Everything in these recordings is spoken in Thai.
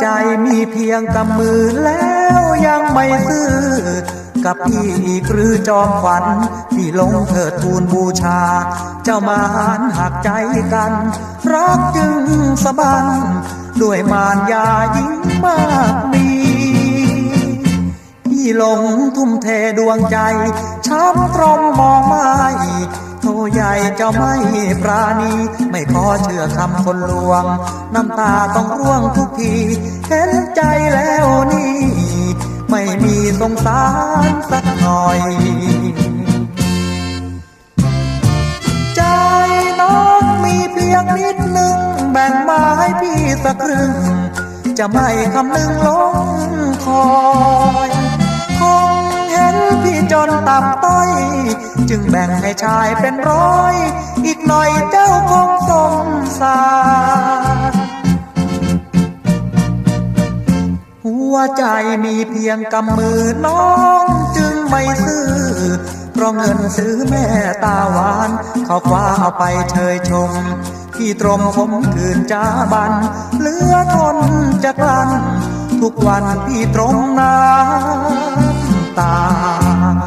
ใจมีเพียงกำมือแล้วยังไม่ซื่อกับพี่อีกหรือจอมขวัญที่ลงเถิดทูลบูชา เจ้ามาหันหักใจกัน รักจึงสะบันด้วยมารยายิ่งมากมีพี่ลงทุ่มเทดวงใจช้ำตรมมองไม่ โทใหญ่เจ้าไม่ปราณี ไม่ขอเชื่อคำคนลวง น้ำตาต้องร่วงทุกที เห็นใจแล้วนี่ ไม่มีสงสารสักหน่อย ใจน้องมีเพียงนิดหนึ่งแบ่งมาให้พี่สักครึ่ง จะไม่คำนึงลงคอย พี่จนต่ำต้อย จึงแบ่งให้ชายเป็นร้อย อีกหน่อยเจ้าคงสงสารหัวใจมีเพียงกำมือน้อง จึงไม่ซื้อ เพราะเงินซื้อแม่ตาหวาน เขาคว้าเอาไปเชยชมพี่ตรมผมคืนจ้าบัน เหลือทนจะกลั้นทุกวันพี่ตรมน้ำ ตา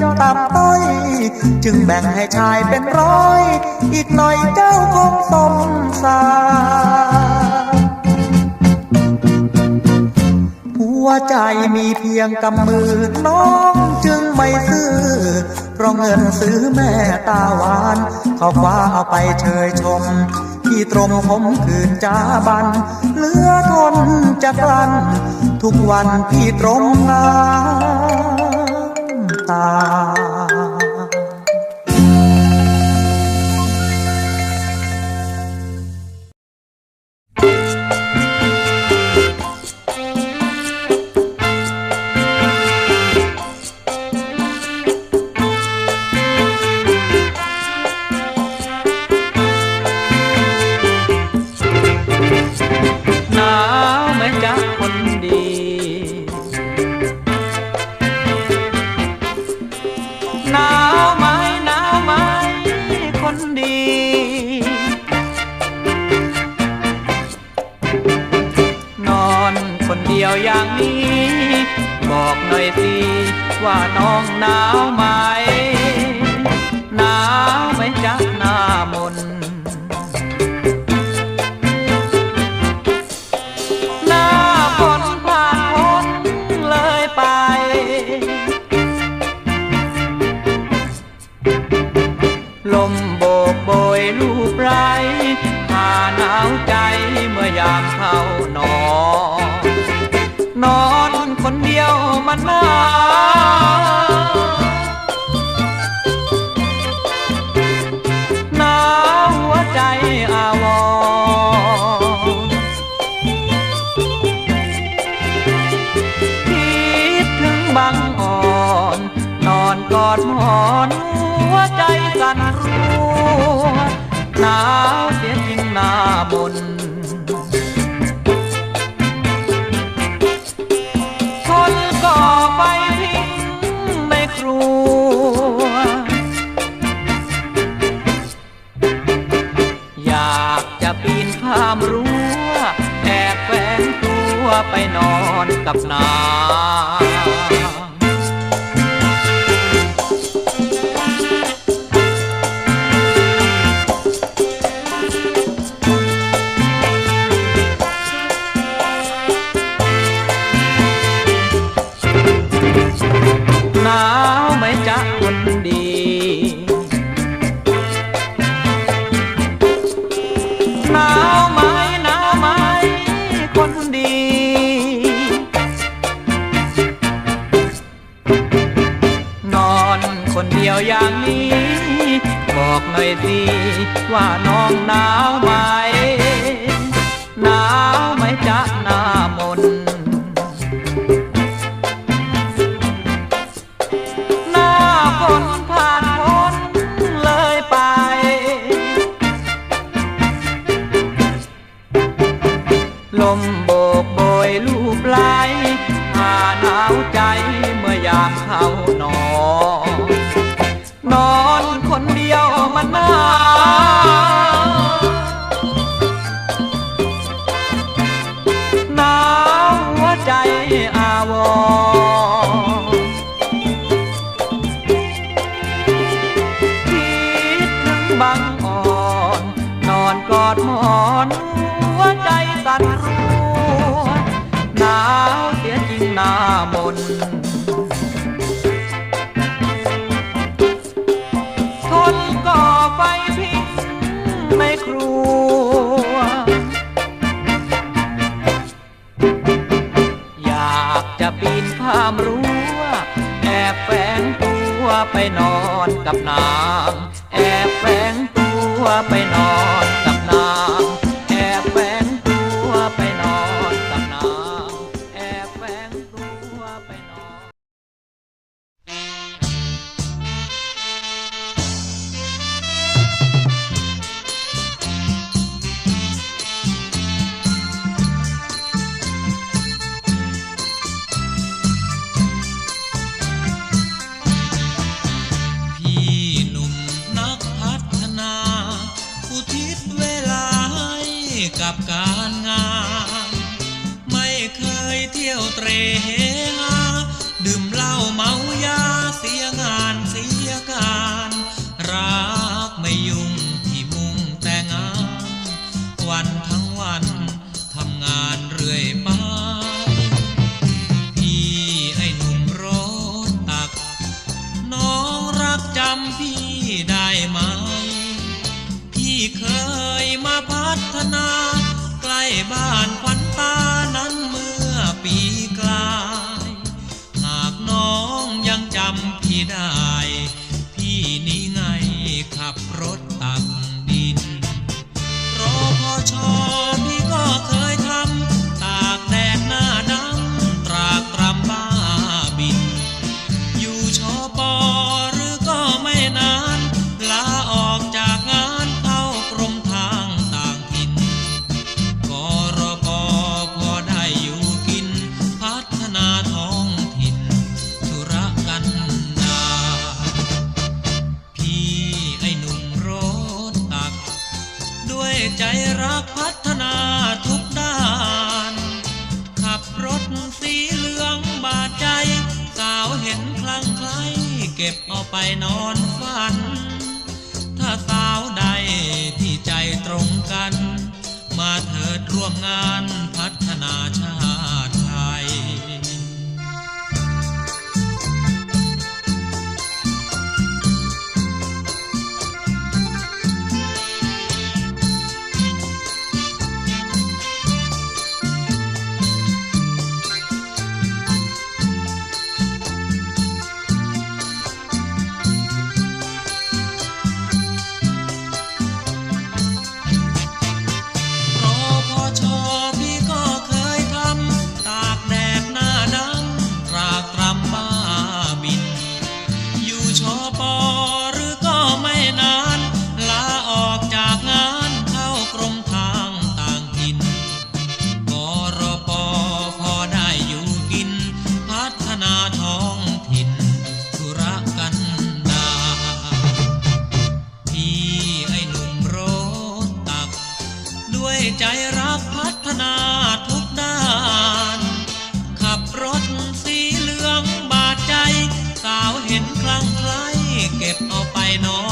นพี่จนต่ำต้อย จึงแบ่งให้ชายเป็นร้อย อีกหน่อยเจ้าคงสมสารหัวใจมีเพียงกำมือน้องจึงไม่ซื้อเพราะเงินซื้อแม่ตาหวาน เขาคว้าเอาไปเชยชมพี่ตรมผมคืนจ้าบันเหลือทนจะกลั้นทุกวันพี่ตรมน้ำตาห น องหนาวไหมหนาวไหมจ๊ะหน้ามนหน้าฝนผ่านพ้นเลยไป ลมโบกโบยลูบไรพาหนาวใจเมื่อยามเข้านอนนอน ยวมันหนา อนกับนา บอกหน่อยสิว่าน้องหนาวไหมหนาวไหมจ๊ะหนาว ดหมอนหัวใจสั่นรัวหนาวเสียจริงหน้ามนทนก่อไฟพิษไม่ครัว อยากจะปีนข้ามรั้วแอบแฝงตัวไปนอนกับนาง กับการงาน ไม่เคยเที่ยวเตรเฮฮาดื่มเหล้าเมายาเสียงานเสียการ รักไม่ยุ่งที่มุ่งแต่งาน วันทั้งวันทำงานเรื่อยไปพี่ไอ้หนุ่มรถตัก น้องรักจำพี่ได้ไหมพี่เคยมาพัฒนา บ้านควันตานั้นเมื่อปีกลาย หากน้องยังจำพี่ได้ พี่นี้ไงขับรถตักดินรอพอชอ ก็บเอาไปนอนฝัน ถ้าสาวใดที่ใจตรงกัน มาเถิดร่วมงานพัฒนาชาติ ก็